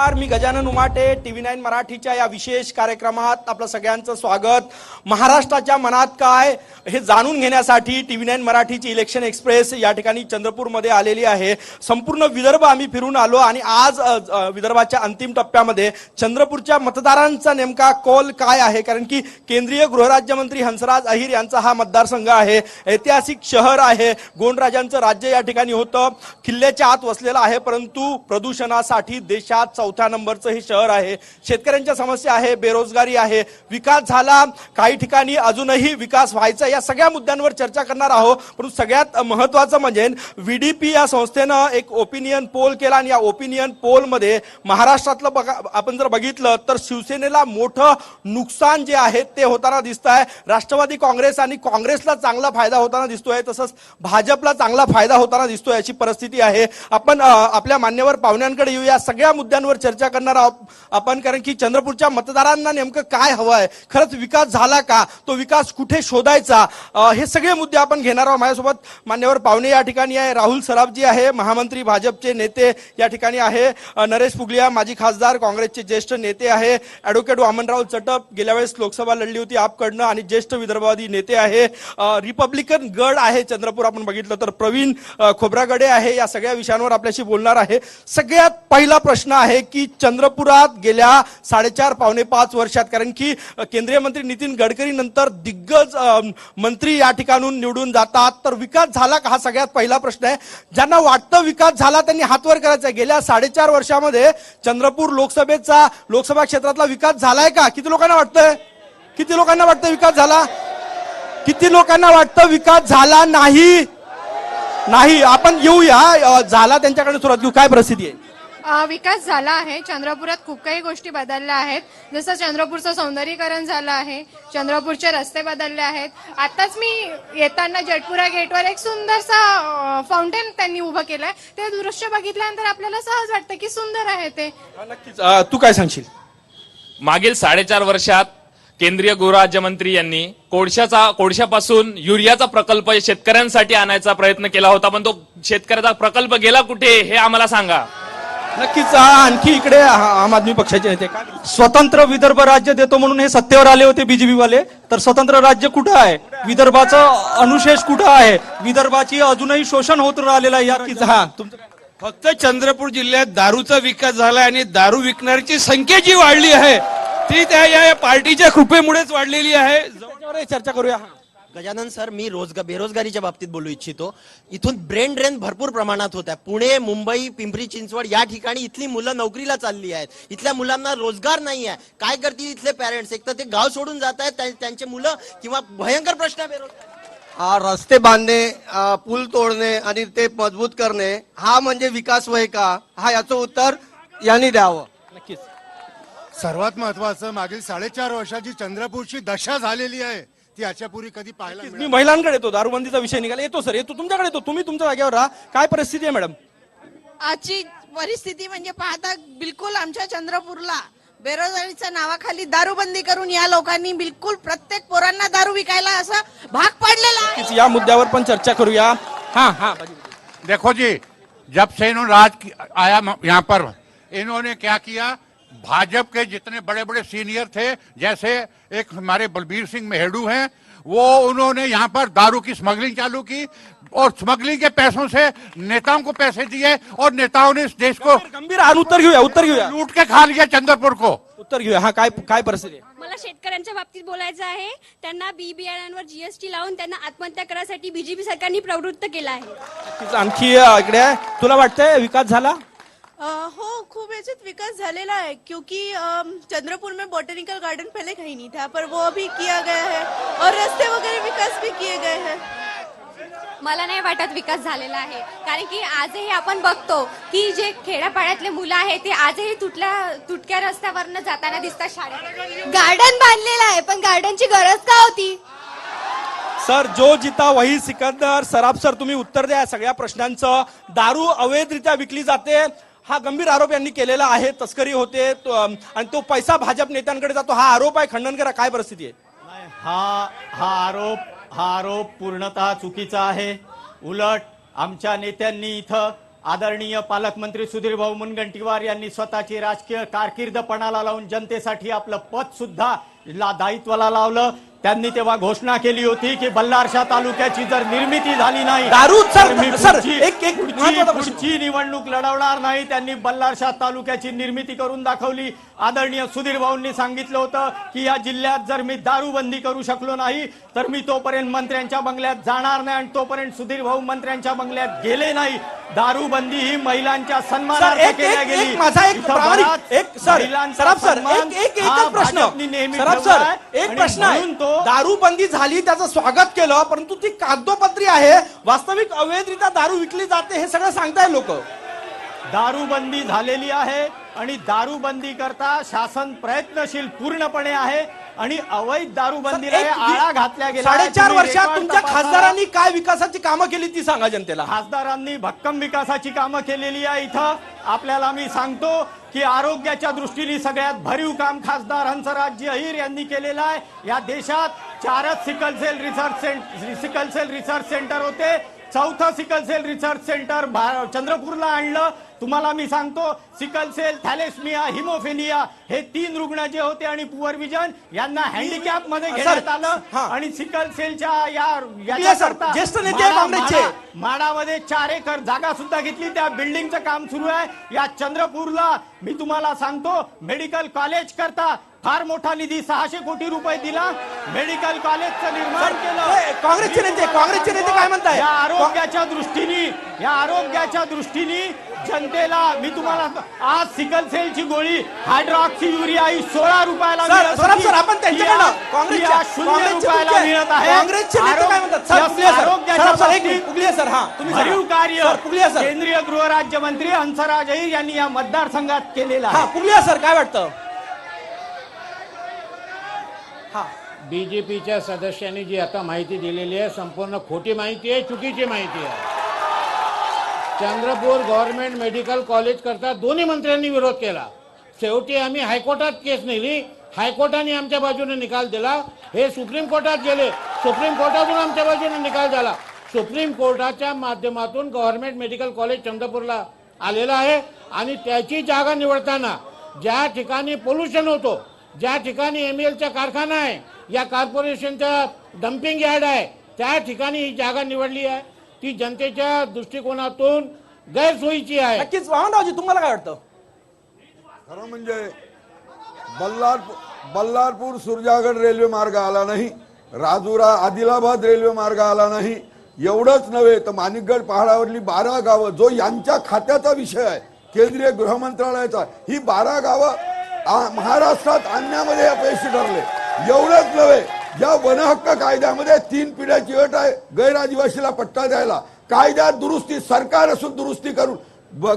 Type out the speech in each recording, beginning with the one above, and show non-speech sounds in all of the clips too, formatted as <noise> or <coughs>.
नमस्कार मी Gajanan Umate TV nine मराठीच्या या विशेष कार्यक्रमात आपलं सगळ्यांचं स्वागत. महाराष्ट्राच्या मनात काय हे जाणून घेण्यासाठी टीव्ही नाईन मराठीची इलेक्शन एक्सप्रेस या ठिकाणी चंद्रपूरमध्ये आलेली आहे. संपूर्ण विदर्भ आम्ही फिरून आलो आणि आज विदर्भाच्या अंतिम टप्प्यामध्ये चंद्रपूरच्या मतदारांचा नेमका कौल काय आहे? कारण की केंद्रीय गृहराज्यमंत्री हंसराज अहिर यांचा हा मतदारसंघ आहे. ऐतिहासिक शहर आहे. गोंडराजांचं राज्य या ठिकाणी होतं. किल्ल्याच्या आत वसलेलं आहे परंतु प्रदूषणासाठी देशात चौथ्या नंबरचं हे शहर आहे. शेतकऱ्यांच्या समस्या आहे बेरोजगारी आहे. विकास झाला काही ठिकाणी अजूनही विकास व्हायचा या सगळ्या मुद्द्यांवर चर्चा करणार आहोत. परंतु सगळ्यात महत्वाचं म्हणजे व्हीडीपी या संस्थेनं एक ओपिनियन पोल केला आणि या ओपिनियन पोलमध्ये महाराष्ट्रातलं बघा आपण जर बघितलं तर शिवसेनेला मोठं नुकसान जे आहे ते होताना दिसत आहे राष्ट्रवादी काँग्रेस आणि काँग्रेसला चांगला फायदा होताना दिसतोय. तसंच भाजपला चांगला फायदा होताना दिसतोय अशी परिस्थिती आहे. आपण आपल्या मान्यवर पाहुण्यांकडे येऊया. सगळ्या मुद्द्यांवर चर्चा करणार आहोत आपण कारण की चंद्रपूरच्या मतदारांना नेमकं काय हवं आहे खरंच विकास झाला का? तो विकास कुठे शोधायचा? हे सगळे मुद्दे आपण घेणार आहोत. माझ्यासोबत मान्यवर पाहुणे या ठिकाणी आहे. राहुल सराफजी आहे महामंत्री भाजपचे नेते या ठिकाणी आहे. नरेश पुगलिया माजी खासदार काँग्रेसचे ज्येष्ठ नेते आहे. ॲडव्होकेट वामनराव चटप गेल्या वेळेस लोकसभा लढली होती आपकडनं आणि ज्येष्ठ विदर्भवादी नेते आहे. रिपब्लिकन गड आहे चंद्रपूर आपण बघितलं तर प्रवीण खोब्रागडे आहे. या सगळ्या विषयांवर आपल्याशी बोलणार आहे. सगळ्यात पहिला प्रश्न आहे की चंद्रपुरात गेल्या साडेचार पावणे पाच वर्षात कारण की केंद्रीय मंत्री नितीन गडकरी नंतर दिग्गज मंत्री या ठिकाणून निवडून जातात. तर विकास झाला का हा सगळ्यात पहिला प्रश्न आहे. ज्यांना वाटतं विकास झाला त्यांनी हातवर करायचा गेल्या साडेचार वर्षामध्ये चंद्रपूर लोकसभेचा लोकसभा क्षेत्रातला विकास झालाय का? किती लोकांना वाटतंय? किती लोकांना वाटतं विकास झाला? किती लोकांना वाटतं विकास झाला नाही? नाही. आपण येऊया. झाला त्यांच्याकडे सुरुवात. घेऊ काय परिस्थिती आहे? विकास झाला आहे. चंद्रपुरात खूप काही गोष्टी बदलल्या आहेत. जसं चंद्रपूरचं सौंदर्यीकरण झालं आहे. चंद्रपूरचे रस्ते बदलले आहेत. आताच मी येताना जटपुरा गेटवर एक सुंदरसा फाउंटेन त्यांनी उभं केलंय. ते दृश्य बघितल्यानंतर आपल्याला सहज वाटतं की सुंदर आहे ते. नक्कीच. तू काय सांगशील? मागील साडेचार वर्षात केंद्रीय गृहराज्यमंत्री यांनी कोळशाचा कोळशापासून युरियाचा प्रकल्प शेतकऱ्यांसाठी आणायचा प्रयत्न केला होता पण तो शेतकऱ्याचा प्रकल्प गेला कुठे हे आम्हाला सांगा. नक्कीच आणखी इकडे आम आदमी पक्षाचे नेते. स्वतंत्र विदर्भ राज्य देतो म्हणून हे सत्तेवर आले होते बीजेपी वाले. तर स्वतंत्र राज्य कुठं आहे? विदर्भाचं अनुशेष कुठं आहे? विदर्भाची अजूनही शोषण होत राहिलेलं आहे या हा? फक्त चंद्रपूर जिल्ह्यात दारूचा विकास झाला आणि दारू विकणाऱ्याची संख्या जी वाढली आहे ती त्या या पार्टीच्या कृपेमुळेच वाढलेली आहे. चर्चा करूया. गजानन सर मी रोजगार बेरोजगारीच्या बाबतीत बोलू इच्छितो. इथून ब्रेन ड्रेन भरपूर प्रमाणात होत आहे पुणे मुंबई पिंपरी चिंचवड या ठिकाणी इथली मुलं नोकरीला चालली आहेत. इथल्या मुलांना रोजगार नाही आहे. काय करतील इथले पॅरेंट्स एक तर ते गाव सोडून जात आहेत त्या- त्यांचे मुलं किंवा भयंकर प्रश्न बेरोजगार. रस्ते बांधणे पूल तोडणे आणि ते मजबूत करणे हा म्हणजे विकास वय का? हा याचं उत्तर यांनी द्यावं. नक्कीच. सर्वात महत्वाचं मागील साडेचार वर्षाची चंद्रपूरची दशा झालेली आहे. ती याच्यापूर्वी कधी पाहायला मी मिळाली महिलांकडे येतो दारूबंदीचा विषय निघाला. येतो सर. येतो. तुमच्याकडे येतो. तुम्ही तुमच्या जागेवर राहा. काय परिस्थिती आहे मॅडम? आजची परिस्थिती म्हणजे पाहता बिलकुल आमच्या चंद्रपूरला बेरोजगारीच्या नावाखाली दारूबंदी करून या लोकांनी बिलकुल प्रत्येक पोरांना दारू विकायला असं भाग पाडलेला आहे. या मुद्द्यावर पण चर्चा करूया. हा हा. देखो जी जब से इन्होंने राज की- आया म- यहाँ पर इन्होंने क्या किया? भाजपा के जितने बड़े बड़े सीनियर थे जैसे एक हमारे बलबीर सिंह मेहडू हैं वो उन्होंने यहाँ पर दारू की स्मगलिंग चालू की और स्मगलिंग के पैसों से नेताओं को पैसे दिए और नेताओं ने इस देश को गंभीर उत्तर घेऊया उत्तर घेऊया। लूट के खा लिया चंद्रपुर को। उत्तर घेऊया हा काय काय परिस्थिती मला शेतकऱ्यांच्या बाबतीत बोलायचं आहे त्यांना बी बियाण्यांवर जीएसटी लावून त्यांना आत्महत्या करायसाठी बीजेपी सरकारने प्रवृत्त केलं आहे. आणखी इकडे आहे. तुला वाटतंय विकास झाला? हो खूब याच्यात विकास झालेला है क्योंकि चंद्रपुर में बॉटनिकल गार्डन पहले कहीं नहीं था पर वो अभी किया गया है और रास्ते वगैरह विकास भी किए गए हैं। मला नाही वाटत विकास झालेला आहे. कारण की आजही आपण बघतो की जे खेड्यापाड्यातले मुलं आहेत ते आजही तुटल्या तुटक्या रस्त्यावरनं जाताना दिसतात शाळेत. गार्डन बांधलेलं आहे पण गार्डनची गरज का होती? सर जो जिता वही सिकंदर सराफ सर तुम्ही उत्तर द्या सगळ्या प्रश्नांचं. दारू अवैधरित्या विकली जाते हा गंभीर आरोप यांनी केलेला आहे. तस्करी होते आणि तो पैसा भाजप नेत्यांकडे जातो हा आरोप आहे. खंडन करा काय परिस्थिती आहे? हा हा आरोप हा आरोप पूर्णतः चुकीचा आहे. उलट आमच्या नेत्यांनी इथं आदरणीय पालकमंत्री सुधीर भाऊ मुनगंटीवार यांनी स्वतःची राजकीय कारकिर्दपणाला लावून जनतेसाठी आपलं पद सुद्धा ला दायित्वाला लावलं. त्यांनी तेव्हा घोषणा केली होती की बल्लारशा तालुक्याची जर निर्मिती झाली नाही. पुढची निवडणूक लढवणार नाही त्यांनी बल्लारशा तालुक्याची निर्मिती करून दाखवली आदरणीय सुधीर भाऊंनी सांगितलं होतं की या जिल्ह्यात जर मी दारूबंदी करू शकलो नाही तर मी तोपर्यंत मंत्र्यांच्या बंगल्यात जाणार नाही आणि तोपर्यंत सुधीर भाऊ मंत्र्यांच्या बंगल्यात गेले नाही. दारूबंदी ही महिलांच्या सन्मानार्थ केल्या गेली. एक माझा एक प्रामाणिक सर एक एक एकच प्रश्न. सर एक प्रश्न आहे. दारूबंदी झाली त्याचं स्वागत केलं परंतु ती कागदोपत्री आहे. वास्तविक अवैधरित्या दारू विकली जाते हे सगळं सांगताय लोक. दारूबंदी झालेली आहे. आणि दारूबंदी करता शासन प्रयत्नशील पूर्णपणे आहे आणि अवैध दारूबंदीला एक- आळा घातल्या गेला आहे. साडेचार वर्षात तुमच्या. खासदारांनी काय विकासाची कामं केली ती सांगा जनतेला खासदारांनी भक्कम विकासाची कामं केलेली आहे इथं आपल्याला मी सांगतो की आरोग्याच्या दृष्टीने सगळ्यात भरीव काम खासदार हंसराज अहिर यांनी केलेलं आहे या देशात चारच sickle cell research center sickle cell research center होते चौथं सिकल सेल रिसर्च सेंटर चंद्रपूरला आणलं. तुम्हाला मी सांगतो सिकल सेल थॅलेस्मिया हिमोफेलिया हे तीन रुग्ण जे होते आणि पुअर विजन यांना हँडिकॅपमध्ये घेण्यात आलं. आणि सिकल सेलच्या या ज्येष्ठ नेते माडामध्ये चार एकर जागा सुद्धा घेतली. त्या बिल्डिंगचं काम सुरू आहे. या चंद्रपूरला मी तुम्हाला सांगतो मेडिकल कॉलेज करता फार मोठा निधी सहाशे कोटी रुपये दिला. मेडिकल कॉलेजचं निर्माण केलं. काँग्रेसचे नेते- काँग्रेसचे नेते काय म्हणताय? या आरोग्याच्या दृष्टीने या आरोग्याच्या दृष्टीने जनतेला मी तुम्हाला आज सिकल सेलची गोळी हायड्रॉक्सी युरिया ही सोळा रुपयाला आपण त्यांच्याकडनं काँग्रेसच्या- शून्य रुपयाला मिळत आहे. काँग्रेसचे नेते काय म्हणतात? हा. केंद्रीय गृहराज्यमंत्री हंसराज अहिर यांनी या मतदारसंघात केलेला हा पुगलिया सर काय वाटतं? बीजेपीच्या सदस्यांनी जी आता माहिती दिलेली आहे संपूर्ण खोटी माहिती आहे चुकीची माहिती आहे. चंद्रपूर गव्हर्नमेंट मेडिकल कॉलेज करता दोन्ही मंत्र्यांनी विरोध केला. शेवटी आम्ही हायकोर्टात केस नेली. हायकोर्टाने आमच्या बाजूने निकाल दिला. हे सुप्रीम कोर्टात गेले. सुप्रीम कोर्टातून आमच्या बाजूने निकाल झाला. सुप्रीम कोर्टाच्या माध्यमातून गव्हर्नमेंट मेडिकल कॉलेज चंद्रपूरला आलेला आहे. आणि त्याची जागा निवडताना ज्या ठिकाणी पोल्युशन होतो ज्या ठिकाणी एम चा कारखाना आहे या कॉर्पोरेशनचा डम्पिंग यार्ड आहे त्या ठिकाणी ही जागा निवडली आहे. ती जनतेच्या दृष्टिकोनातून गैरसोयीची आहे. नक्कीच. वामनरावजी तुम्हाला काय वाटतं? खरं म्हणजे बल्लारपूर बल्लारपूर सुरजागड रेल्वे मार्ग आला नाही राजुरा आदिलाबाद रेल्वे मार्ग आला नाही एवढंच नव्हे तर माणिकगड पहाडावरली बारा गावं जो यांच्या खात्याचा विषय आहे केंद्रीय गृह मंत्रालयाचा ही बारा गावं महाराष्ट्रात आणण्यामध्ये अपयशी ठरले. एवढंच नव्हे या वनहक्क कायद्यामध्ये तीन पिढ्याची अट आहे गैर आदिवासीला पट्टा द्यायला. कायद्यात दुरुस्ती सरकार असून दुरुस्ती करून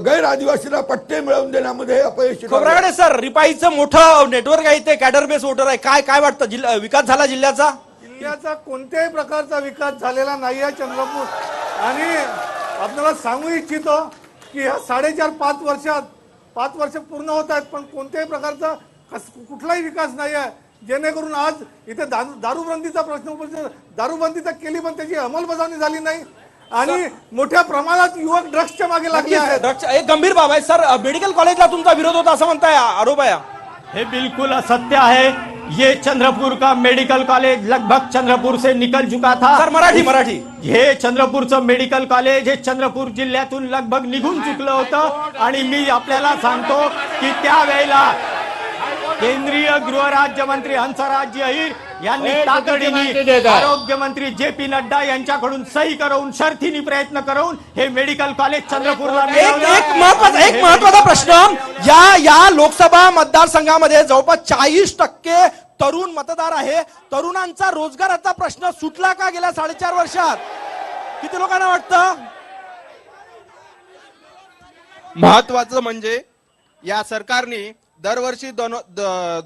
गैर आदिवासीला पट्टे मिळवून देण्यामध्ये हे अपयशी ठरले. खोबरागडे सर रिपाईचं मोठं नेटवर्क आहे ते कॅडर बेस वोटर आहे. काय काय वाटतं? जिल्हा विकास झाला जिल्ह्याचा? जिल्ह्याचा कोणत्याही प्रकारचा विकास झालेला नाही आहे चंद्रपूर. आणि आपल्याला सांगू इच्छितो की ह्या साडेचार पाच वर्षात पाच वर्ष पूर्ण होत आहेत पण कोणत्याही प्रकारचा कस- कुठलाही विकास नाही आहे. जेणेकरून आज इथे दारू दारूबंदीचा प्रश्न उपस्थित दारूबंदी तर केली पण त्याची अंमलबजावणी झाली नाही. आणि मोठ्या प्रमाणात युवक ड्रग्सच्या मागे लागले आहेत. ड्रग्स- एक गंभीर बाब आहे. सर मेडिकल कॉलेजला तुमचा विरोध होता असं म्हणताय आरोप आहे. हे बिल्कुल असत्य है ये चंद्रपुर का मेडिकल कॉलेज लगभग चंद्रपुर से निकल चुका था सर, मराठी, मराठी. हे चंद्रपूरचं मेडिकल कॉलेज हे चंद्रपूर जिल्ह्यातून लगभग निघून चुकलं होतं आणि मी आपल्याला सांगतो की त्यावेळेला केंद्रीय गृहराज्यमंत्री हंसराज अहिर यांनी तातडीने देत आहे. आरोग्य मंत्री जे पी नड्डा यांच्याकडून सही करवून शर्थीने प्रयत्न करून हे मेडिकल कॉलेज चंद्रपूरला एक महत्त्वाचा एक महत्त्वाचा प्रश्न या या लोकसभा मतदारसंघामध्ये जवळपास चाळीस टक्के तरुण मतदार आहे. तरुणांचा रोजगाराचा प्रश्न सुटला का गेल्या साडेचार वर्षात? किती लोकांना वाटतं? महत्वाचं म्हणजे या सरकारने दरवर्षी दोन द-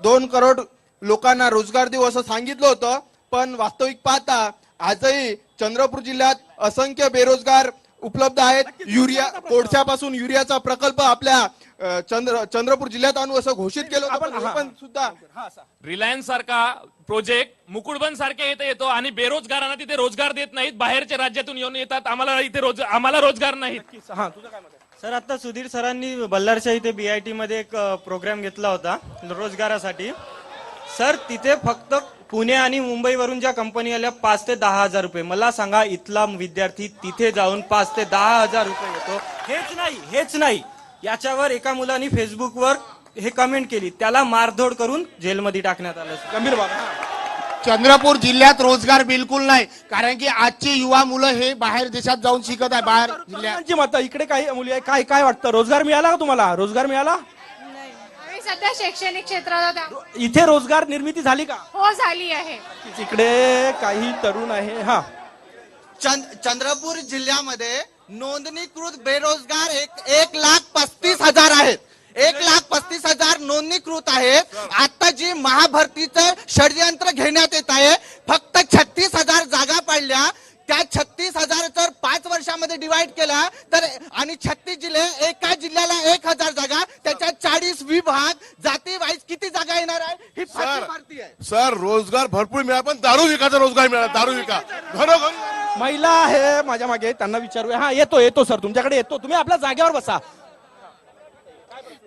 दोन करोड लोकांना रोजगार देऊ असं सांगितलं होतं पण वास्तविक पाहता आजही चंद्रपूर जिल्ह्यात असंख्य बेरोजगार उपलब्ध आहेत. युरिया कोळशापासून युरियाचा प्रकल्प आपल्या चंद्र चंद्रपूर जिल्ह्यात आणू असं घोषित केलं होतं आपण- पण सुद्धा रिलायन्स सारखा प्रोजेक्ट मुकुटबंद सारखे इथे येतो आणि बेरोजगारांना तिथे रोजगार देत नाहीत. बाहेरच्या राज्यातून येऊन येतात. आम्हाला इथे रोज आम्हाला रोजगार नाहीत. हा तुझं काय मत आहे? सर आता सुधीर सरांनी बल्लारच्या इथे बीआयटी मध्ये एक प्रोग्राम घेतला होता रोजगारासाठी. सर तिथे फक्त पुणे आणि मुंबईवरून ज्या कंपनी आल्या पाच ते दहा हजार रुपये. मला सांगा इथला विद्यार्थी तिथे जाऊन पाच ते दहा हजार रुपये घेतो. हेच नाही हेच नाही. याच्यावर एका मुलाने फेसबुकवर हे कमेंट केली. त्याला मारधोड करून जेलमध्ये टाकण्यात आलं गंभीर बाब चंद्रपूर जिल्ह्यात रोजगार बिलकुल नाही. कारण की आजची युवा मुलं हे बाहेर देशात जाऊन शिकत आहे बाहेर जिल्ह्यात. मतं इकडे काही मुली आहे काय काय वाटतं? रोजगार मिळाला का तुम्हाला? रोजगार मिळाला? सध्या शैक्षणिक क्षेत्रात आहोत. इथे रोजगार निर्मिती झाली का? हो झाली आहे. इकडे काही तरुण आहे. हा. चंद्रपूर जिल्ह्यामध्ये नोंदणीकृत बेरोजगार एक एक लाख पस्तीस हजार आहेत. एक लाख पस्तीस हजार नोंदणीकृत आहेत. आता जी महाभरतीचं षडयंत्र घेण्यात येत आहे फक्त छत्तीस हजार जागा पाडल्या. त्या छत्तीस हजार जर पाच वर्षामध्ये डिवाइड केला तर आणि छत्तीस जिल्हे एका जिल्ह्याला एक हजार जागा त्याच्यात चाळीस विभाग जाती वाईज किती जागा येणार आहे? ही भारती आहे. सर रोजगार भरपूर मिळाला पण दारू विकाचा रोजगार मिळाला दारू विका. घरोघरी महिला आहे माझ्या मागे त्यांना विचारूया. हा येतो येतो सर तुमच्याकडे येतो. तुम्ही आपल्या जागेवर बसा.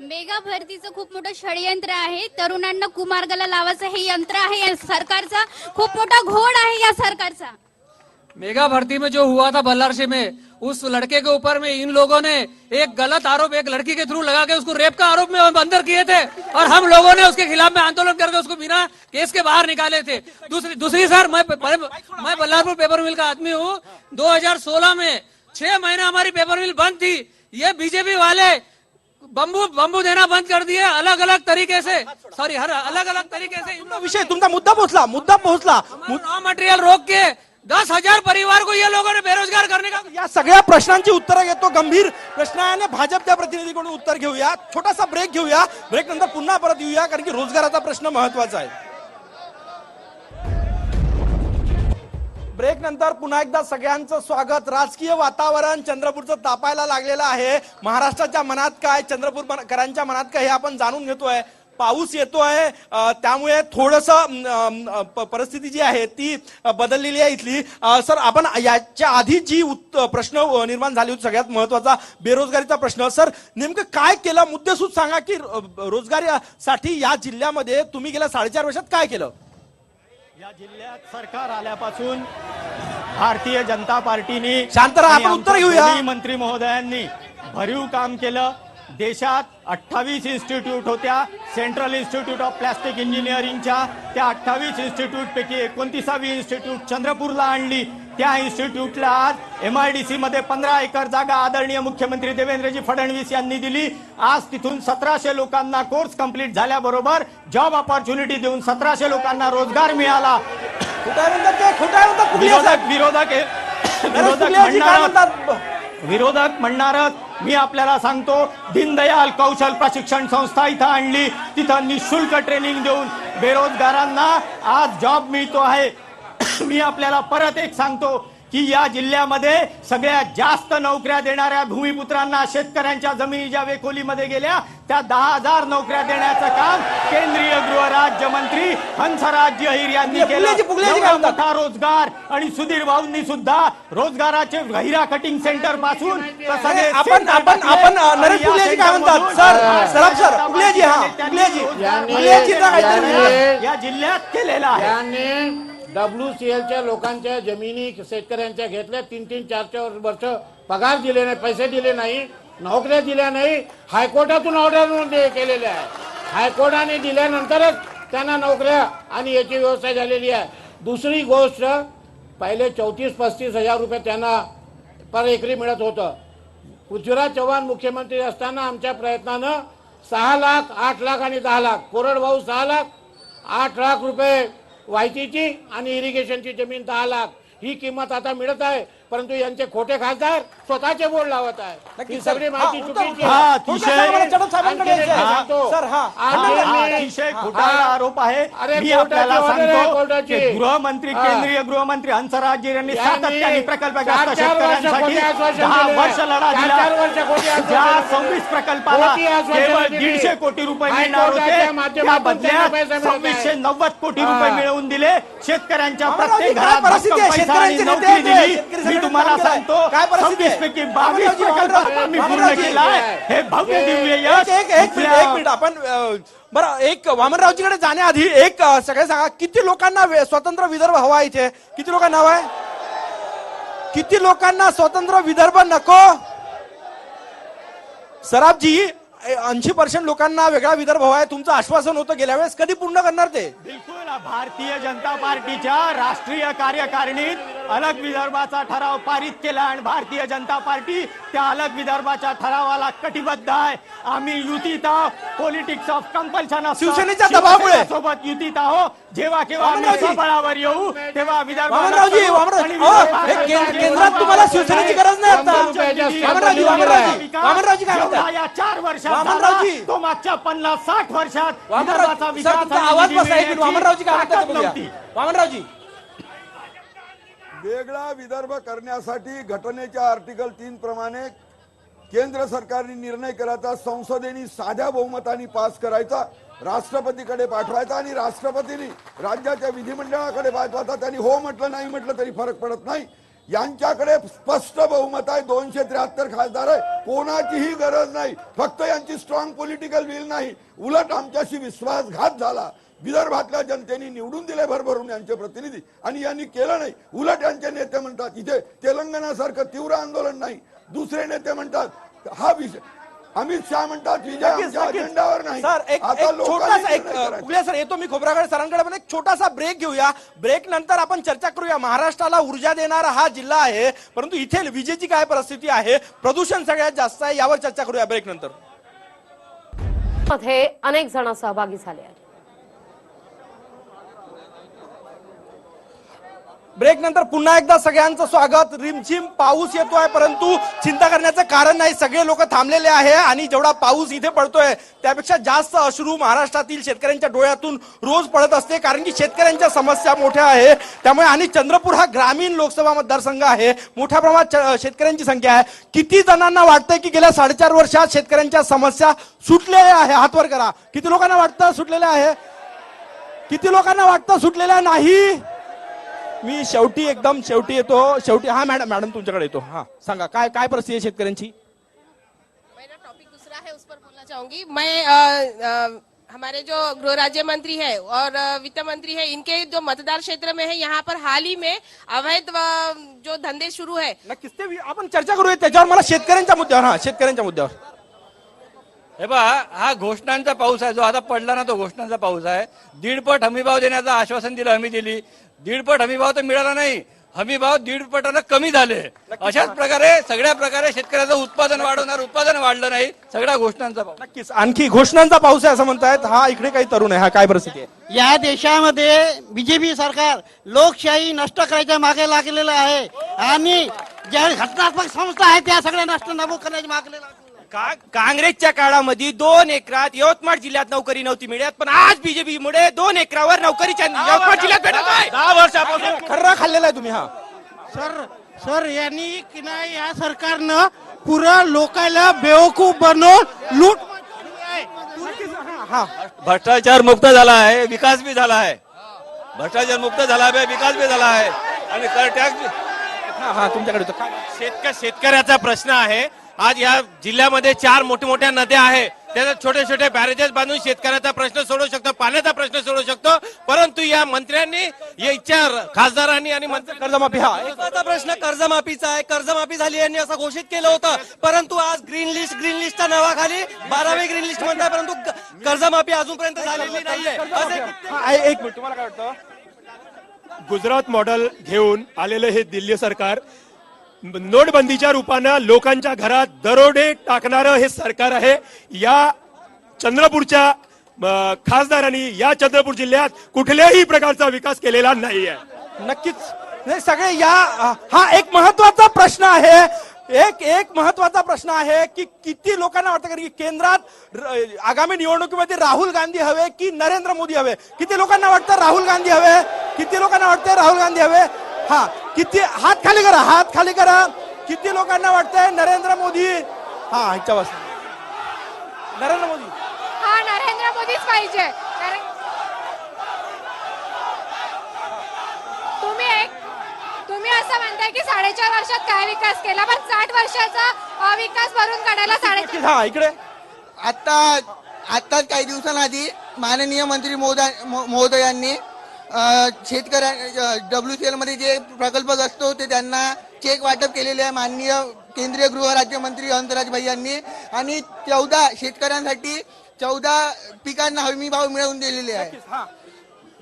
मेगा भरतीचं खूप मोठं षडयंत्र आहे. तरुणांना कुमार्गाला लावायचं हे यंत्र आहे या सरकारचा. खूप मोठा घोड आहे या सरकारचा. मेगा भर्ती में जो हुआ था बल्लारसे में उस लड़के के ऊपर में इन लोगों ने एक गलत आरोप एक लड़की के थ्रू लगा के उसको रेप का आरोप में अंदर किए थे और हम लोगों ने उसके खिलाफ में आंदोलन करके उसको बिना केस के बाहर निकाले थे। दूसरी दूसरी सर मैं मैं बल्लारपुर पेपर मिल का आदमी हूँ। 2016 में छह महीने हमारी पेपर मिल बंद थी। ये बीजेपी वाले बम्बू बम्बू देना बंद कर दिए अलग अलग तरीके से। सॉरी हर अलग अलग तरीके से विषय तुमचा मुद्दा पोहोचला मुद्दा पोहोचला रॉ मटेरियल रोक के दस हजार परिवार को ये लोगों ने बेरोजगार करने का या सगळ्या प्रश्नांची उत्तरं घेतो गंभीर प्रश्न आहे आणि भाजपच्या प्रतिनिधीकडून उत्तर घेऊया. छोटासा ब्रेक घेऊया. ब्रेक नंतर पुन्हा परत येऊया कारण की रोजगाराचा प्रश्न महत्त्वाचा आहे. ब्रेक नंतर पुन्हा एकदा सगळ्यांचं स्वागत. राजकीय वातावरण चंद्रपूरचं तापायला लागलेलं आहे. महाराष्ट्राच्या मनात काय चंद्रपूरकरांच्या मनात काय हे आपण जाणून घेतोय. पाऊस येतोय अं, त्यामुळे थोडस परिस्थिती जी आहे ती बदललेली आहे इथली. सर आपण याच्या आधी जी प्रश्न निर्माण झाली होती सगळ्यात महत्त्वाचा बेरोजगारीचा प्रश्न. सर नेमकं काय केलं? मुद्देसूद सांगा की रोजगारीसाठी या जिल्ह्यामध्ये तुम्ही गेल्या साडेचार वर्षात काय केलं? या जिल्ह्यात सरकार आल्यापासून भारतीय जनता पार्टीने शांत आपण उत्तर घेऊया. मंत्री महोदयांनी भरीव काम केलं. देशात अठ्ठावीस इन्स्टिट्यूट होत्या. सेंट्रल इन्स्टिट्यूट ऑफ प्लॅस्टिक इंजिनिअरिंगच्या त्या अठ्ठावीस इन्स्टिट्यूट पैकी एकोणतीसावी इन्स्टिट्यूट चंद्रपूरला आणली. त्या इन्स्टिट्यूटला आज एम आय डी सी मध्ये पंधरा एकर जागा आदरणीय मुख्यमंत्री देवेंद्रजी फडणवीस यांनी दिली. आज तिथून सतराशे लोकांना कोर्स कंप्लीट झाल्याबरोबर जॉब ऑपॉर्च्युनिटी देऊन सतराशे लोकांना रोजगार मिळाला. विरोधक विरोधक विरोधक म्हणणार विरोधक म्हणणार मी आपल्याला सांगतो दीनदयाल कौशल प्रशिक्षण संस्था इथं आणली. तिथं निशुल्क ट्रेनिंग देऊन बेरोजगारांना आज जॉब मिळतो आहे. <coughs> मी आपल्याला परत एक सांगतो की या जिल्ह्यामध्ये सगळ्यात जास्त नोकऱ्या देणाऱ्या भूमिपुत्रांना शेतकऱ्यांच्या जमिनी ज्या वेखोलीमध्ये गेल्या त्या दहा हजार नोकऱ्या देण्याचं काम गृह राज्यमंत्री हंसराज अहिर यांनी केलं? मोठा रोजगार आणि सुधीर भाऊंनी सुद्धा रोजगाराचे गहिरा कटिंग सेंटरपासून आपण आपण. आपण नरेश या पुगलेजी काय म्हणतात? सर सर भारतीय पुगलेजी हा रोजगार या जिल्ह्यात केलेला आहे. डब्ल्यू सी एलच्या लोकांच्या जमिनी शेतकऱ्यांच्या घेतल्या. तीन तीन चार चार वर्ष पगार दिले नाही पैसे दिले नाही नोकऱ्या दिल्या नाही हायकोर्टातून ऑर्डर केलेल्या आहे हायकोर्टाने दिल्यानंतरच त्यांना नोकऱ्या आणि याची व्यवस्था झालेली आहे. दुसरी गोष्ट पहिले चौतीस पस्तीस हजार रुपये त्यांना पर एकरी मिळत होतं. पृथ्वीराज चव्हाण मुख्यमंत्री असताना आमच्या प्रयत्नानं सहा लाख आठ लाख आणि दहा लाख कोरडभाऊ सहा लाख आठ लाख रुपये वायतीची आणि इरिगेशनची जमीन दहा लाख. ही किंमत आता मिळत आहे. परंतु यांचे खोटे खासदार स्वतःचे बोर्ड लावत आहे ही सगळी माहिती चुकीची हा. अतिशय- हा. अतिशय आरोप आहे अरे, मी कोर्टाची आपल्याला order आहे, सांगतो कोर्टाची. की गृहमंत्री हा. केंद्रीय गृहमंत्री हंसराज यांनी यांनी सातत्याने प्रकल्पग्रस्त चार- चार वर्ष शेतकऱ्यांसाठी खोटे आश्वासन दहा दिले. वर्ष लढा चार- दिला चार वर्ष खोटे आश्वासन ज्या दिले. सव्वीस प्रकल्पाला खोटी आश्वासनं केवळ दिली. दीडशे कोटी रुपये मिळणार हायकोर्टाच्या होते त्या माध्यमातून त्यांना बदल्यात पैसे मिळत आहे. सव्वीसशे नव्वद कोटी हा. रुपये मिळवून दिले शेतकऱ्यांच्या प्रत्येक काय घरात परिस्थिती आहे? भक्कम पैसा आणि शेतकऱ्यांचे नोकरी आहेत. दिली शेतकरी मी सगळे तुम्हाला. सांगतो काय परिस्थिती आहे? सव्वीस पैकी बावीस प्रकल्प आम्ही पूर्ण अमरावती. केलाय हे भव्य दिव्य यश एक मिनिट आपण बरं एक वामनरावजीकडे जाण्याआधी एक सगळे सांगा. किती लोकांना स्वतंत्र विदर्भ हवा आहे इथे? किती लोकांना हवा आहे? किती लोकांना स्वतंत्र विदर्भ नको? सराबजी ऐंशी पर्सेंट लोकांना वेगळा विदर्भ हवा आहे. तुमचं आश्वासन होतं गेल्या वेळेस. कधी पूर्ण करणार ते? बिलकुल भारतीय जनता पार्टीच्या राष्ट्रीय कार्यकारिणीत अलग विदर्भाचा ठराव पारित केला आणि भारतीय जनता पार्टी त्या अलग विदर्भाच्या ठरावाला कटिबद्ध आहे. आम्ही युतीत आहोत. पॉलिटिक्स ऑफ कंपल्शन शिवसेनेच्या दबावामुळे. सोबत युतीत आहोत. जेव्हा केव्हा आम्ही. स्वबळावर येऊ तेव्हा करू. केंद्रात तुम्हाला शिवसेनेची गरज नाही आता. या चार वर्षात तो मागच्या पन्नास साठ वर्षात विदर्भाचा विकास आवाज बसा वामनरावजी काय. वामनरावजी. वेगळा विदर्भ करण्यासाठी घटनेच्या आर्टिकल तीन प्रमाणे केंद्र सरकारने निर्णय करायचा संसदेने साध्या बहुमताने पास करायचा राष्ट्रपतीकडे पाठवायचा आणि राष्ट्रपतींनी राज्याच्या विधिमंडळाकडे पाठवायचा. त्यांनी हो म्हटलं नाही म्हटलं तरी फरक पडत नाही. यांच्याकडे स्पष्ट बहुमत आहे दोनशे त्र्याहत्तर खासदार आहे. कोणाचीही गरज नाही. फक्त यांची स्ट्रॉंग पॉलिटिकल विल नाही. उलट आमच्याशी विश्वासघात झाला. विदर्भातल्या जनतेने निवडून दिले भरभरून यांचे प्रतिनिधी. आणि यांनी केलं नाही. उलट यांचे नेते म्हणतात इथे तेलंगणासारखं तीव्र आंदोलन नाही. दुसरे नेते म्हणतात हा विषय अमित शहा म्हणतात विजय नक्कीच, आमच्या नक्कीच. अजेंडावर नाही. सर एक आता एक लोकांनी छोटासा एक निर्णय अ, करायचा. उगले सर येतो मी खोबरागडे सरांकडे पण एक छोटासा ब्रेक घेऊया. ब्रेक नंतर आपण चर्चा करूया. महाराष्ट्राला ऊर्जा देणारा हा जिल्हा आहे परंतु इथे विजेची काय परिस्थिती आहे? प्रदूषण सगळ्यात जास्त आहे यावर चर्चा करूया ब्रेक नंतर. मध्ये अनेक जण सहभागी झाले आहेत. ब्रेक नंतर पुन्हा एकदा सगळ्यांचं स्वागत. रिमझिम पाऊस येतोय परंतु चिंता करण्याचं कारण नाही. सगळे लोक थांबलेले आहे आणि जेवढा पाऊस इथे पडतोय त्यापेक्षा जास्त अश्रू महाराष्ट्रातील शेतकऱ्यांच्या डोळ्यातून रोज पडत असते कारण की शेतकऱ्यांच्या समस्या मोठ्या आहे. त्यामुळे आणि चंद्रपूर हा ग्रामीण लोकसभा मतदारसंघ आहे. मोठ्या प्रमाणात च- शेतकऱ्यांची संख्या आहे. किती जणांना वाटतंय की गेल्या साडेचार वर्षात शेतकऱ्यांच्या समस्या सुटलेल्या आहे? हातवर करा. किती लोकांना वाटतं सुटलेल्या आहे? किती लोकांना वाटतं सुटलेल्या नाही? मी शेवटी एकदम शेवटी येतो. शेवटी हा मॅडम मॅडम तुमच्याकडे येतो. हा सांगा काय काय परिस्थिती आहे शेतकऱ्यांची? मेरा टॉपिक दूसरा है उस पर बोलना चाहूंगी. मैं अ, अ, हमारे जो गृह राज्य मंत्री है और वित्त मंत्री है इनके जो मतदार क्षेत्र में है यहाँ पर हाल ही में अवैध जो धंधे शुरू है। नक्कीच ते आपण चर्चा करूया त्याच्यावर मला शेतकऱ्यांच्या मुद्द्यावर हा शेतकऱ्यांच्या मुद्द्यावर. हे पहा हा घोषणांचा पाऊस आहे जो आता पडला ना तो घोषणांचा पाऊस आहे. दीडपट हमीभाव देण्याचं आश्वासन दिलं हमी दिली. दीडपट हमीभाव तर मिळाला नाही. हमीभाव दीडपटानं कमी झाले. अशाच प्रकारे सगळ्या प्रकारे शेतकऱ्याचं उत्पादन वाढवणार उत्पादन वाढलं नाही. सगळ्या घोषणांचा पाऊस. नक्कीच. आणखी घोषणांचा पाऊस आहे असं म्हणतायत. हा इकडे काही तरुण आहे. हा काय परिस्थिती आहे? या देशामध्ये बीजेपी सरकार लोकशाही नष्ट करायच्या मागे लागलेलं आहे. आणि ज्या घटनात्मक संस्था आहेत त्या सगळ्या नष्ट नमूद करण्याच्या मागे लागलेलं आहे. का- काँग्रेसच्या काळामध्ये दोन एकरात यवतमाळ जिल्ह्यात नोकरी नव्हती मिळत पण आज बीजेपी मुळे दोन एकरावर नोकरीच्या यवतमाळ जिल्ह्यात भेटत आहे. दहा वर्षापासून. खर्रा खाल्लेला आहे तुम्ही हा. सर सर यांनी की नाही या सरकारनं पुरा लोकांना बेवकूफ बनवून लूट हा. भ्रष्टाचार मुक्त झाला आहे विकास बी झाला आहे. भ्रष्टाचार मुक्त झाला आहे विकास बी झाला आहे. आणि कर टॅक्स हा हा तुमच्याकडे. काय? शेतक शेतकऱ्याचा प्रश्न आहे. आज या जिल्ह्यामध्ये चार मोठ्या मोठ्या नद्या आहे त्याच्यात छोटे छोटे बॅरेजेस बांधून शेतकऱ्याचा प्रश्न सोडवू शकतो पाण्याचा प्रश्न सोडवू शकतो. परंतु या मंत्र्यांनी या इच्छा खासदारांनी आणि मंत्री कर्जमाफी हा. महत्त्वाचा प्रश्न कर्जमाफीचा आहे. कर्जमाफी झाली यांनी असं घोषित केलं होतं. परंतु आज ग्रीन लिस्ट ग्रीन लिस्टच्या नावाखाली बारावी ग्रीन लिस्ट म्हणताय परंतु कर्जमाफी अजूनपर्यंत झालेली नाहीये. हा, एक मिनिट. तुम्हाला काय वाटतं? गुजरात मॉडेल घेऊन आलेलं हे दिल्ली सरकार नोटबंदीच्या रूपानं लोकांच्या घरात दरोडे टाकणारं हे सरकार आहे. या चंद्रपूरच्या खासदारांनी या चंद्रपूर जिल्ह्यात कुठल्याही प्रकारचा विकास केलेला नाही आहे नक्कीच. नाही सगळे या हा एक महत्त्वाचा प्रश्न आहे. एक एक महत्त्वाचा प्रश्न आहे की किती लोकांना वाटतं कारण की केंद्रात आगामी निवडणुकीमध्ये राहुल गांधी हवे की नरेंद्र मोदी हवे? किती लोकांना वाटतं राहुल गांधी हवे? किती लोकांना वाटतं राहुल गांधी हवे? हा किती हात खाली करा हात खाली करा. किती लोकांना वाटतंय नरेंद्र मोदी? हा ह्याच्या बस. नरेंद्र मोदी. हा नरेंद्र मोदीच पाहिजे. तुम्ही एक तुम्ही असं म्हणताय की साडेचार वर्षात काय विकास केला पण साठ वर्षाचा अ, विकास भरून काढायला साडेचार हा इकडे. आता आत्ताच काही दिवसांआधी माननीय मंत्री महो- महोदयांनी शेतकऱ्या डब्ल्यू सी मध्ये जे प्रकल्पक असतो ते त्यांना चेक वाटप केलेले आहे माननीय केंद्रीय गृह राज्यमंत्री हंसराज भाई यांनी. आणि चौदा शेतकऱ्यांसाठी चौदा पिकांना हमी भाव मिळवून दिलेले आहे.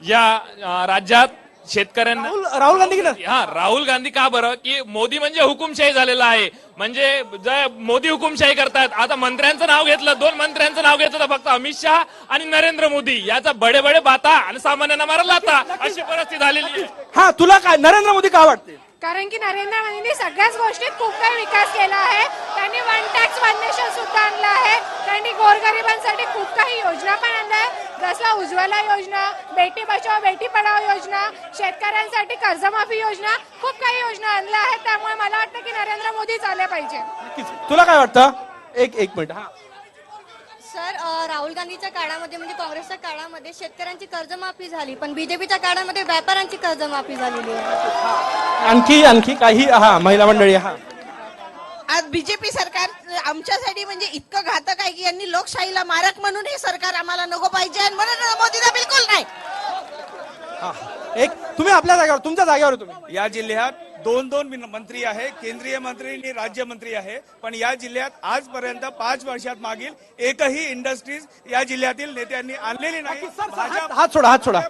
या राज्यात शेतकऱ्यांना राहुल गांधी हा राहुल गांधी का बरं? की मोदी म्हणजे हुकुमशाही झालेला आहे. म्हणजे जे मोदी हुकुमशाही करतात आता मंत्र्यांचं नाव घेतलं दोन मंत्र्यांचं नाव घेतलं तर फक्त अमित शहा आणि नरेंद्र मोदी. याचा बडे बडे बाता आणि सामान्यांना मारला आता. अशी परिस्थिती झालेली आहे. हा तुला काय? नरेंद्र मोदी का वाटते कारण की नरेंद्र मोदींनी सगळ्याच गोष्टीत खूप काही विकास केला आहे. त्यांनी वन टॅक्स वन नेशन सुद्धा आणलं आहे. त्यांनी गोरगरिबांसाठी खूप काही योजना पण आणल्या जसं उज्ज्वला योजना बेटी बचाव बेटी पढाओ योजना शेतकऱ्यांसाठी कर्जमाफी योजना खूप काही योजना आणल्या आहेत. त्यामुळे मला वाटतं की नरेंद्र मोदीच आले पाहिजे. तुला काय वाटतं? एक एक मिनिट. हा. सर राहुल गांधीच्या काळामध्ये म्हणजे काँग्रेसच्या काळामध्ये शेतकऱ्यांची कर्जमाफी झाली पण बीजेपीच्या काळामध्ये व्यापाऱ्यांची कर्जमाफी झालेली आहे. आणखी आणखी काही हा महिला मंडळी हा. आज बीजेपी सरकार आमच्यासाठी म्हणजे इतकं घातक आहे की यांनी लोकशाहीला मारक म्हणून हे सरकार आम्हाला नको पाहिजे आणि म्हणून मोदीला बिलकुल नाही. एक तुम्ही आपल्या जागेवर तुमच्या जागेवर तुम्ही. या जिल्ह्यात दोन दोन मंत्री आहे केंद्रीय मंत्री आणि राज्यमंत्री आहे. पण या जिल्ह्यात आजपर्यंत पाच वर्षात मागील एकही इंडस्ट्रीज या जिल्ह्यातील नेत्यांनी आणलेली नाही. हात सोडा हात सोडा.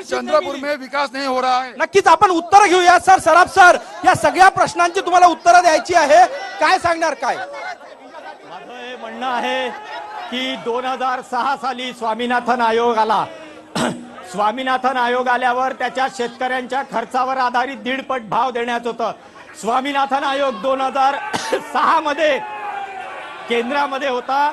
चंद्रपुर में विकास नहीं हो रहा है. नक्कीच आपण उत्तर घेऊया सर सराफ सर. या सगळ्या प्रश्नांची तुम्हाला उत्तरं द्यायची आहे. काय सांगणार काय? माझं हे म्हणणं आहे की दोन हजार सहा साली स्वामीनाथन आयोग आला स्वामीनाथन आयोग आल्यावर त्याच्या शेतकऱ्यांच्या खर्चावर आधारित दीडपट भाव देण्यात होतं. स्वामीनाथन आयोग दोन हजार <coughs> सहा मध्ये केंद्रामध्ये होता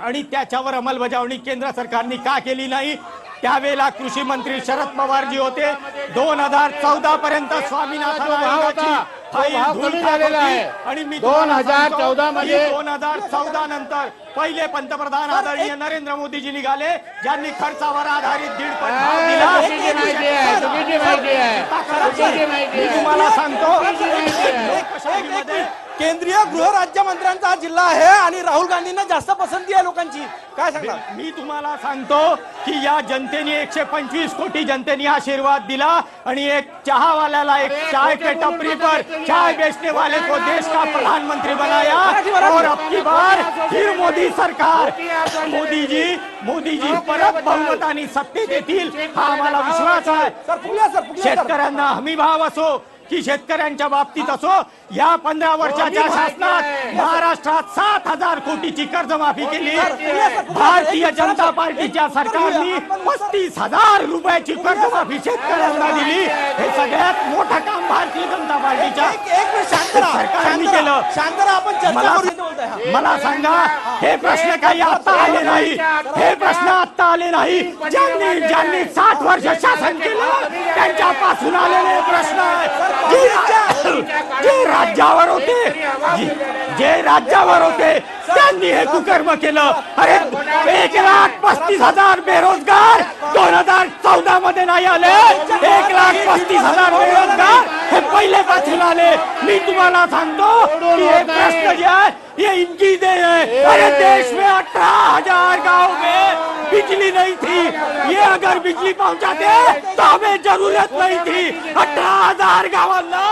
आणि त्याच्यावर अंमलबजावणी केंद्र सरकारने का केली नाही? त्यावेळेला कृषी मंत्री शरद पवारजी होते दोन हजार चौदा पर्यंत. आणि मी 2014 मध्ये- दोन हजार चौदा नंतर पहिले पंतप्रधान आदरणीय नरेंद्र मोदीजी निघाले ज्यांनी खर्चावर आधारित मी आहे. तुम्हाला सांगतो केंद्रीय गृह राज्यमंत्र्यांचा हा जिल्हा आहे आणि राहुल गांधींना जास्त पसंती आहे लोकांची. काय सांगणार? मी तुम्हाला सांगतो की या जनतेने एकशे पंचवीस कोटी जनतेने आशीर्वाद दिला आणि एक चहावाल्याला एक चाय के टपरी पर चाय बेचने वाले को देश का प्रधानमंत्री बनाया? और अब की बार फिर मोदी सरकार। मोदी जी मोदी जी परत बहुमताने सत्तेत येतील हा आम्हाला विश्वास आहे. शेतकऱ्यांना हमी भाव असो की शेतकऱ्यांच्या बाबतीत असो या पंधरा वर्षाच्या शासनात महाराष्ट्रात सात हजार कोटीची कर्जमाफी केली. भारतीय जनता पार्टीच्या सरकारने पस्तीस हजार रुपयाची कर्जमाफी शेतकऱ्यांना दिली. हे सगळ्यात मोठं काम भारतीय जनता पार्टीच्या सरकारने केलं. मला सांगा हे प्रश्न काही आता आले नाही. हे प्रश्न आता आले नाही. ज्यांनी ज्यांनी साठ वर्ष शासन केलं त्यांच्यापासून आलेले प्रश्न जे राज्यावर होते जे- राज्यावर होते त्यांनी हे कुकर्म केलं. अरे एक लाख पस्तीस हजार बेरोजगार दोन हजार चौदा मध्ये नाही आले. एक लाख पस्तीस हजार बेरोजगार हे पहिले पासून आले. मी तुम्हाला सांगतो की हे प्रश्न जे आहे हे इनकी दे अरे अरे देश में अठारह हजार गाँव में बिजली नहीं थी। ये अगर बिजली पहुंचाते तो हमें जरूरत नहीं थी। अठरा हजार गावांना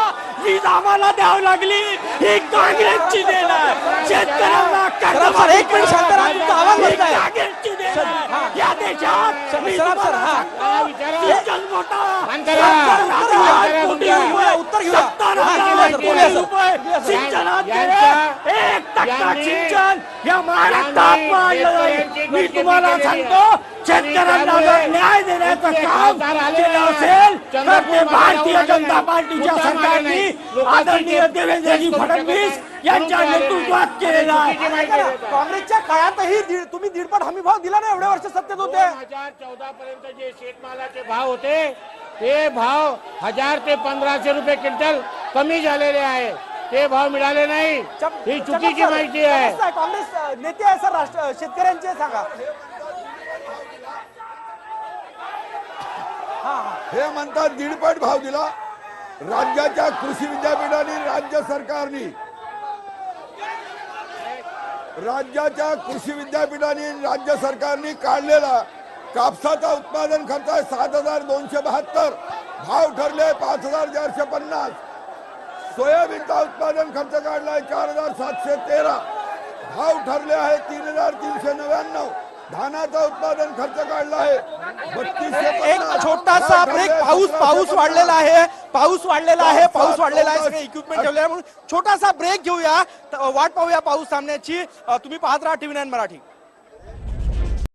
वीज आम्हाला द्यावी लागली। ही। काँग्रेसची देण आहे शेतकऱ्यांना सर, एक मिनिट शांत राहा, तुमचा आवाज ही। बदलाय. काँग्रेसची देण आहे. या देशात हा. उत्तर या महाराष्ट्रात मी तुम्हाला. सांगतो शेतकऱ्यांना न्याय देण्याचं काम केलं. असेल तर चंद्रपूर ते भारतीय जनता. पार्टीच्या सरकारने आदरणीय देवेंद्रजी फडणवीस. यांच्या नेतृत्वात. केलेला आहे. काँग्रेसच्या काळातही दीड- तुम्ही दीडपट हमी भाव दिला ना एवढ्या वर्ष सत्तेत होते? हजार चौदा पर्यंत जे शेतमालाचे भाव होते ते भाव हजार ते पंधराशे रुपये क्विंटल कमी झालेले आहे. ते भाव मिळाले नाही. ही चुकीची माहिती आहे. काँग्रेस नेते आहे सर राष्ट्र शेतकऱ्यांचे सांगा. हे म्हणतात दीडपट भाव दिला. राज्याच्या कृषी विद्यापीठाने राज्य सरकारने राज्याच्या कृषी विद्यापीठाने राज्य सरकारने काढलेला कापसाचा उत्पादन खर्च आहे सात हजार दोनशे बहात्तर. भाव ठरले पाच हजार चारशे पन्नास. सोयाबीनचा उत्पादन खर्च काढला आहे चार हजार सातशे तेरा. भाव ठरले आहे तीन हजार तीनशे नव्याण्णव. धानाचा उत्पादन खर्च काढला आहे एक. छोटासा ब्रेक पाऊस 1750. पाऊस वाढलेला आहे पाऊस वाढलेला आहे पाऊस, वाढलेला आहे. सगळे इक्विपमेंट ठेवलेला आहे म्हणून छोटासा ब्रेक घेऊया वाट पाहूया पाऊस थांबण्याची तुम्ही पाहत राहा टीव्ही नाईन मराठी